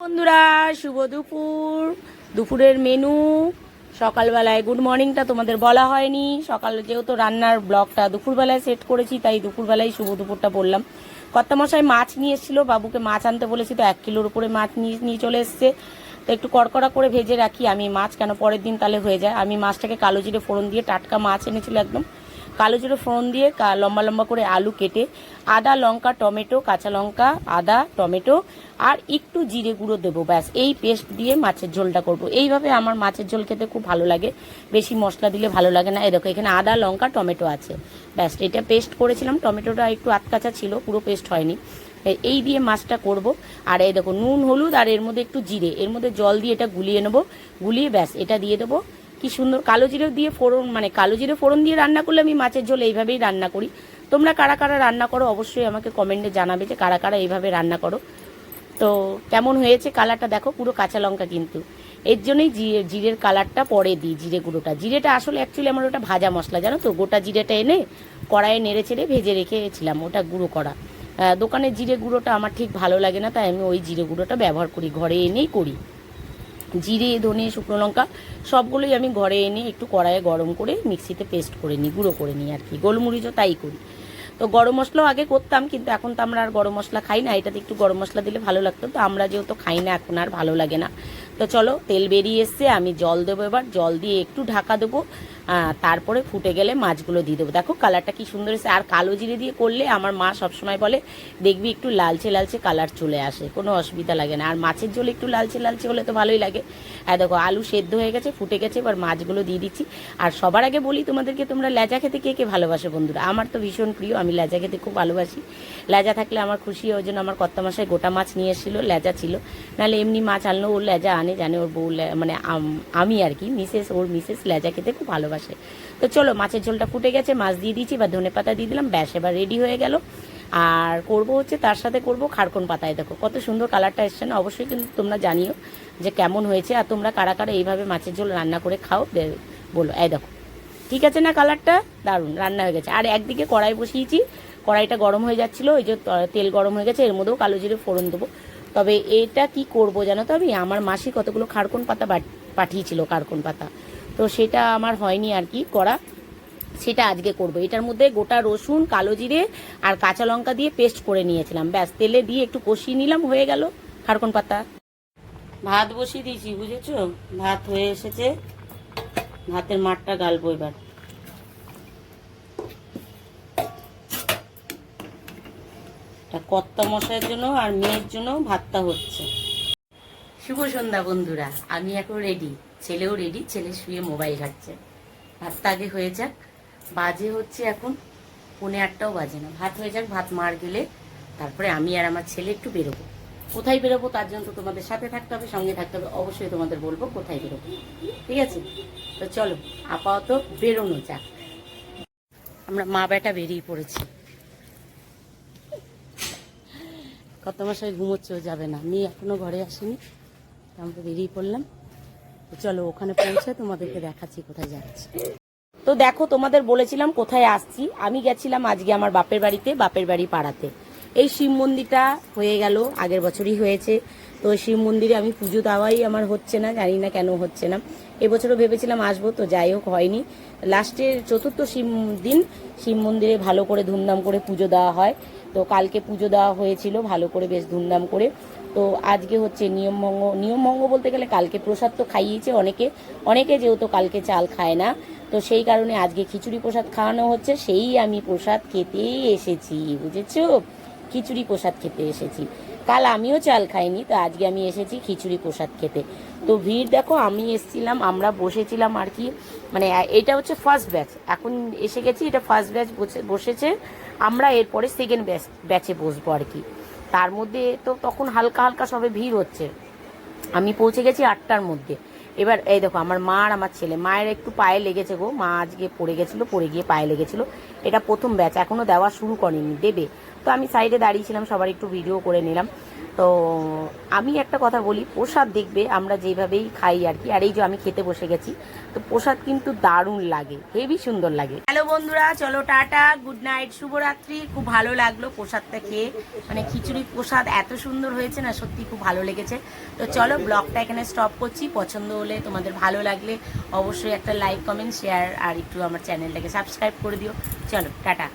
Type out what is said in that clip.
বন্ধুরা, শুভ দুপুর। দুপুরের মেনু সকালবেলায় গুড মর্নিংটা তোমাদের বলা হয়নি। সকাল যেহেতু রান্নার ব্লগটা দুপুরবেলায় সেট করেছি, তাই দুপুরবেলায় শুভ দুপুরটা বললাম। কর্তামশাই মাছ নিয়ে এসেছিল, বাবুকে মাছ আনতে বলেছি, তো এক কিলোর উপরে মাছ নিয়ে নিয়ে চলে এসছে। তো একটু কড়কড়া করে ভেজে রাখি, আমি মাছ কেন পরের দিন তাহলে হয়ে যায়। আমি মাছটাকে কালো জিরে ফোড়ন দিয়ে টাটকা মাছ এনেছিল একদম। কালো জিরে ফোড়ন দিয়ে লম্বা লম্বা করে আলু কেটে আদা, লঙ্কা, টমেটো, কাঁচা লঙ্কা, আদা, টমেটো আর একটু জিরে গুঁড়ো দেবো, ব্যাস। এই পেস্ট দিয়ে মাছের ঝোলটা করব। এইভাবে আমার মাছের ঝোল খেতে খুব ভালো লাগে। বেশি মশলা দিলে ভালো লাগে না। দেখো, এখানে আদা, লঙ্কা, টমেটো আছে। ব্যাস, এটা পেস্ট করেছিলাম। টমেটোটা একটু আতকাচা ছিল, পুরো পেস্ট হয়নি। এই দিয়ে মাছটা করব। আর এই দেখো, নুন, হলুদ আর এর মধ্যে একটু জিরে। এর মধ্যে জল দিয়ে এটা গুলিয়ে নেব। গুলিয়ে ব্যাস, এটা দিয়ে দেবো। কি সুন্দর, কালো জিরে দিয়ে ফোড়ন মানে কালো জিরে ফোড়ন দিয়ে রান্না করলে আমি মাছের ঝোল এইভাবেই রান্না করি। তোমরা কারা কারা রান্না করো অবশ্যই আমাকে কমেন্টে জানাবে যে কারা কারা এইভাবে রান্না করো। তো কেমন হয়েছে কালারটা দেখো, পুরো কাঁচা লঙ্কা কিন্তু। এর জন্যই জিরে জিরের কালারটা পরে দিই, জিরে গুঁড়োটা। জিরেটা আসলে অ্যাকচুয়ালি আমার ওটা ভাজা মশলা, জানো তো? গোটা জিরেটা এনে কড়াইয়ে নেড়ে চেড়ে ভেজে রেখেছিলাম, ওটা গুঁড়ো করা। দোকানের জিরে গুঁড়োটা আমার ঠিক ভালো লাগে না, তাই আমি ওই জিরে গুঁড়োটা ব্যবহার করি, ঘরে এনেই করি। জিরে, ধনে, শুকনো লঙ্কা, সবগুলোই আমি ঘরে এনে একটু কড়াইয়ে গরম করে মিক্সিতে পেস্ট করে নিই, গুঁড়ো করে নিই আর কি। গোলমরিচও তাই করি। তো গরম মশলাও আগে করতাম, কিন্তু এখন তো আমরা আর গরম মশলা খাই না, এটাতে একটু গরম মশলা দিলে ভালো লাগতো। তো আমরা যেহেতু খাই না, এখন আর ভালো লাগে না। তো চলো, তেল বেরিয়ে এসছে, আমি জল দেবো এবার। জল দিয়ে একটু ঢাকা দেবো। তারপরে ফুটে গেলে মাছগুলো দিয়ে দেবো। দেখো কালারটা কি সুন্দর এসে আর কালো জিরে দিয়ে করলে আমার মা সবসময় বলে, দেখবি একটু লালচে লালচে কালার চলে আসে, কোনো অসুবিধা লাগে না। আর মাছের ঝোল একটু লালচে লালচে হলে তো ভালোই লাগে। আর দেখো আলু সেদ্ধ হয়ে গেছে, ফুটে গেছে, এবার মাছগুলো দিয়ে দিচ্ছি। আর সবার আগে বলি তোমাদেরকে, তোমরা লেজা খেতে কে কে ভালোবাসো বন্ধুরা? আমার তো ভীষণ প্রিয়, আমি লেজা খেতে খুব ভালোবাসি। লেজা থাকলে আমার খুশি ওই জন্য আমার কর্তা মাসায় গোটা মাছ নিয়ে এসেছিল লেজা ছিল। নাহলে এমনি মাছ আনলো, ওর লেজা আনে, জানে ওর বউ মানে আমি আর কি, মিসেস, ওর মিসেস লেজা খেতে খুব ভালোবাসে। তো চলো, মাছের ঝোলটা ফুটে গেছে, মাছ দিয়ে দিয়েছি বা ধনে পাতা দিয়ে দিলাম, ব্যাস, এবার রেডি হয়ে গেল। আর করব হচ্ছে, তার সাথে করব খারকন পাতায়। দেখো, কত সুন্দর কালারটা এসছে না? অবশ্যই কিন্তু তোমরা জানিও যে কেমন হয়েছে, আর তোমরা কারা কারা এইভাবে মাছের ঝোল রান্না করে খাও বলো। এই দেখো, ঠিক আছে না কালারটা দারুণ, রান্না হয়ে গেছে। আর একদিকে কড়াই বসিয়েছি, কড়াইটা গরম হয়ে যাচ্ছিল, ওই যে তেল গরম হয়ে গেছে, এর মধ্যেও কালো জিরে ফোড়ন দেবো। তবে এটা কি করব জানো তো আমি? আমার মাসি কতগুলো খারকন পাতা পাঠিয়েছিল, খারকন পাতা। তো সেটা আমার হয়নি আর কি করা। সেটা আজকে করব। এটার মধ্যে গোটা রসুন, কালো জিরে আর কাঁচা লঙ্কা দিয়ে পেস্ট করে নিয়েছিলাম। ব্যাস, তেলে দিয়ে একটু কষিয়ে নিলাম, হয়ে গেল খারকন পাতা। ভাত বসিয়ে দিয়েছি, বুঝেছ? ভাত হয়ে এসেছে। ভাতের মাঠটা গালবো এবার। কর্তা মশাইয়ের জন্য আর মেয়ের জন্য ভাতটা হচ্ছে। শুভ সন্ধ্যা বন্ধুরা, আমি এখন রেডি। ছেলেও রেডি ছেলে শুয়ে মোবাইল ঘাটছে। ভাতটা আগে হয়ে যাক, বাজে হচ্ছে এখন পৌনে আটটাও বাজে না। ভাত হয়ে যাক, ভাত মার গেলে তারপরে আমি আর আমার ছেলে একটু বেরোবো। কোথায় বেরোবো তার জন্য তো তোমাদের সাথে থাকতে হবে, সঙ্গে থাকতে হবে, অবশ্যই তোমাদের বলব কোথায় বেরোবো। ঠিক আছে? তো চলো, আপাতত বেরোনো যাক। আমরা মা বেটা বেরিয়ে পড়েছি। কত মাসায় ঘুমোচ্ছেও যাবে না। মেয়ে এখনও ঘরে আসেনি আমরা বেরিয়ে পড়লাম। চলো ওখানে পৌঁছে তোমাদেরকে দেখাচ্ছি কোথায় যাচ্ছি। তো দেখো, তোমাদের বলেছিলাম কোথায় আসছি। আমি গেছিলাম আজকে আমার বাপের বাড়িতে, বাপের বাড়ি পাড়াতে। এই শিব মন্দিরটা হয়ে গেল, আগের বছরই হয়েছে। তো শিব মন্দিরে আমি পুজো দেওয়াই আমার হচ্ছে না, জানি না কেন হচ্ছে না। এবছরও ভেবেছিলাম আসব, তো যাই হোক, হয়নি। লাস্টের চতুর্থ শিব দিন শিব মন্দিরে ভালো করে ধুমধাম করে পুজো দেওয়া হয়। তো কালকে পুজো দেওয়া হয়েছিল, ভালো করে বেশ ধুমধাম করে। তো আজকে হচ্ছে নিয়মভঙ্গ নিয়মভঙ্গ বলতে গেলে কালকে প্রসাদ তো খাইয়েছে অনেকে অনেকে যেহেতু কালকে চাল খায় না, তো সেই কারণে আজকে খিচুড়ি প্রসাদ খাওয়ানো হচ্ছে, সেই আমি প্রসাদ খেতে এসেছি, বুঝেছ? খিচুড়ি প্রসাদ খেতে এসেছি। কাল আমিও চাল খাইনি, তো আজকে আমি এসেছি খিচুড়ি প্রসাদ খেতে। তো ভিড় দেখো, আমি এসেছিলাম, আমরা বসেছিলাম আর কি মানে এটা হচ্ছে ফার্স্ট ব্যাচ এখন এসে গেছি, এটা ফার্স্ট ব্যাচ বসেছে, আমরা এরপরে সেকেন্ড ব্যাচ ব্যাচে বসবো আর কি। তার মধ্যে তো তখন হালকা হালকা সবে ভিড় হচ্ছে। আমি পৌঁছে গেছি আটটার মধ্যে। এবার এই দেখো, আমার মা আর আমার ছেলে, মায়ের একটু পায়ে লেগেছে গো। মা আজকে পড়ে গেছিল, পড়ে গিয়ে পায়ে লেগেছিল। এটা প্রথম ব্যাচ এখনও দেওয়া শুরু করেনি, দেবে। তো আমি সাইডে দাঁড়িয়েছিলাম সবার একটু ভিডিও করে নিলাম। তো আমি একটা কথা বলি, প্রসাদ দেখবে আমরা যেভাবেই খাই আর কি, আর এই যে আমি খেতে বসে গেছি, তো প্রসাদ কিন্তু দারুণ লাগে হেভি সুন্দর লাগে। হ্যালো বন্ধুরা, চলো টাটা, গুড নাইট, শুভরাত্রি, খুব ভালো লাগল প্রসাদটা খেয়ে। মানে খিচুড়ি প্রসাদ এত সুন্দর হয়েছে না, সত্যি খুব ভালো লেগেছে। তো চলো ব্লগটা এখানে স্টপ করছি, পছন্দ হলে তোমাদের ভালো লাগলে অবশ্যই একটা লাইক কমেন্ট শেয়ার আর একটু আমার চ্যানেলটাকে সাবস্ক্রাইব করে দিও। চলো, টাটা।